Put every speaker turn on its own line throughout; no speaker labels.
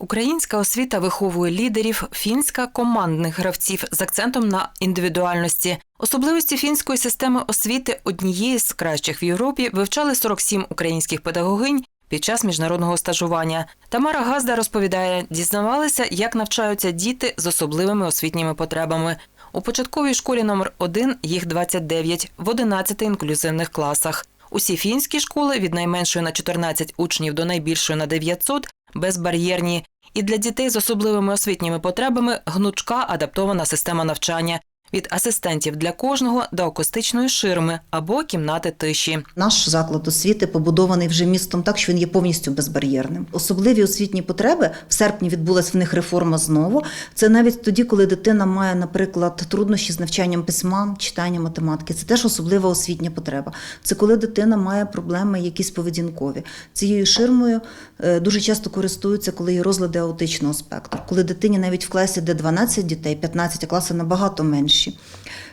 Українська освіта виховує лідерів, фінська командних гравців з акцентом на індивідуальності. Особливості фінської системи освіти однієї з кращих в Європі вивчали 47 українських педагогинь під час міжнародного стажування. Тамара Газда розповідає, дізнавалися, як навчаються діти з особливими освітніми потребами. У початковій школі номер 1 їх 29, в 11 інклюзивних класах. Усі фінські школи від найменшої на 14 учнів до найбільшої на 900 безбар'єрні. І для дітей з особливими освітніми потребами гнучка адаптована система навчання від асистентів для кожного до акустичної ширми або кімнати тиші.
Наш заклад освіти побудований вже містом так, що він є повністю безбар'єрним. Особливі освітні потреби в серпні відбулася в них реформа знову. Це навіть тоді, коли дитина має, наприклад, труднощі з навчанням письма, читання математики. Це теж особлива освітня потреба. Це коли дитина має проблеми якісь поведінкові. Цією ширмою е, дуже часто користуються, коли є розлади аутичного спектру. Коли дитині навіть в класі, де 12 дітей, 15, а класи набагато менші.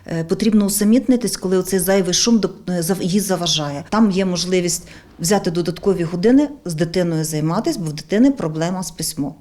Е, Потрібно усамітнитись, коли оцей зайвий шум е, їй заважає. Там є можливість взяти додаткові години з дитиною займатися, бо в дитини проблема з письмом.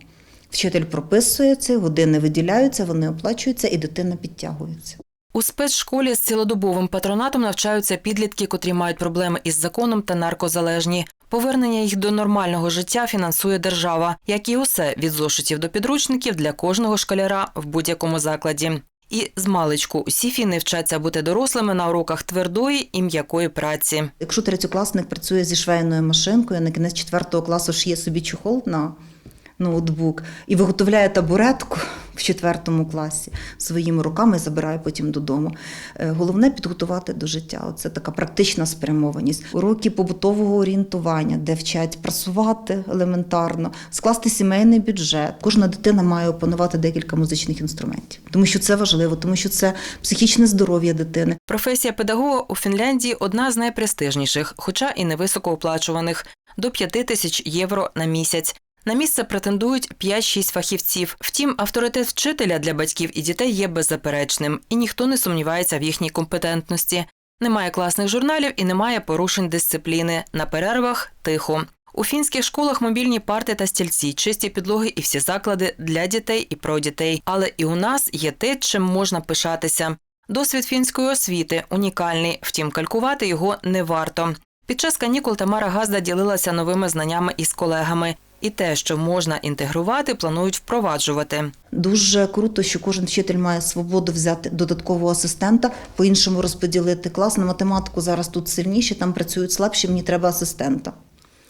Вчитель прописує це, години виділяються, вони оплачуються і дитина підтягується.
У спецшколі з цілодобовим патронатом навчаються підлітки, котрі мають проблеми із законом та наркозалежні. Повернення їх до нормального життя фінансує держава, як і усе від зошитів до підручників для кожного школяра в будь-якому закладі. І з маличку усі фіни вчаться бути дорослими на уроках твердої і м'якої праці.
Якщо третьокласник працює зі швейною машинкою, на кінець четвертого класу шиє собі чохол на ноутбук і виготовляє табуретку в четвертому класі своїми руками забирає потім додому. Е, Головне підготувати до життя. Це така практична спрямованість. Уроки побутового орієнтування, де вчать прасувати елементарно, скласти сімейний бюджет. Кожна дитина має опанувати декілька музичних інструментів, тому що це важливо, тому що це психічне здоров'я дитини.
Професія педагога у Фінляндії одна з найпрестижніших, хоча і невисокооплачуваних – до 5 тисяч євро на місяць. На місце претендують 5-6 фахівців. Втім, авторитет вчителя для батьків і дітей є беззаперечним, і ніхто не сумнівається в їхній компетентності. Немає класних журналів і немає порушень дисципліни. На перервах тихо. У фінських школах мобільні парти та стільці, чисті підлоги і всі заклади для дітей і про дітей. Але і у нас є те, чим можна пишатися. Досвід фінської освіти унікальний, втім, калькувати його не варто. Під час канікул Тамара Газда ділилася новими знаннями із колегами. І те, що можна інтегрувати, планують впроваджувати.
Дуже круто, що кожен вчитель має свободу взяти додаткового асистента, по-іншому розподілити клас. На математику зараз тут сильніші, там працюють слабші, мені треба асистента.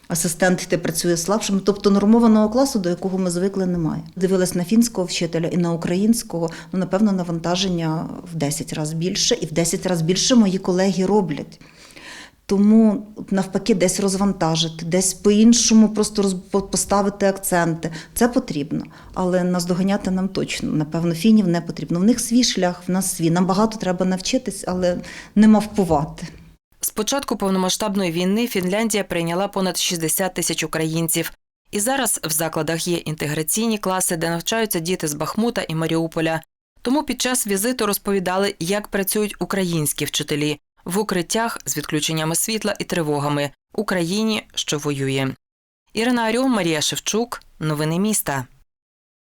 Асистент йти працює слабшим, тобто нормованого класу, до якого ми звикли, немає. Дивилась на фінського вчителя і на українського. Ну, напевно, навантаження в 10 разів більше, і в 10 разів більше мої колеги роблять. Тому навпаки, десь розвантажити, десь по-іншому просто поставити акценти. Це потрібно, але наздоганяти нам точно. Напевно, фінів не потрібно. В них свій шлях, в нас свій. Нам багато треба навчитись, але не мавпувати.
З початку повномасштабної війни Фінляндія прийняла понад 60 тисяч українців. І зараз в закладах є інтеграційні класи, де навчаються діти з Бахмута і Маріуполя. Тому під час візиту розповідали, як працюють українські вчителі в укриттях з відключеннями світла і тривогами Україні, що воює. Ірина Аріон, Марія Шевчук. Новини міста.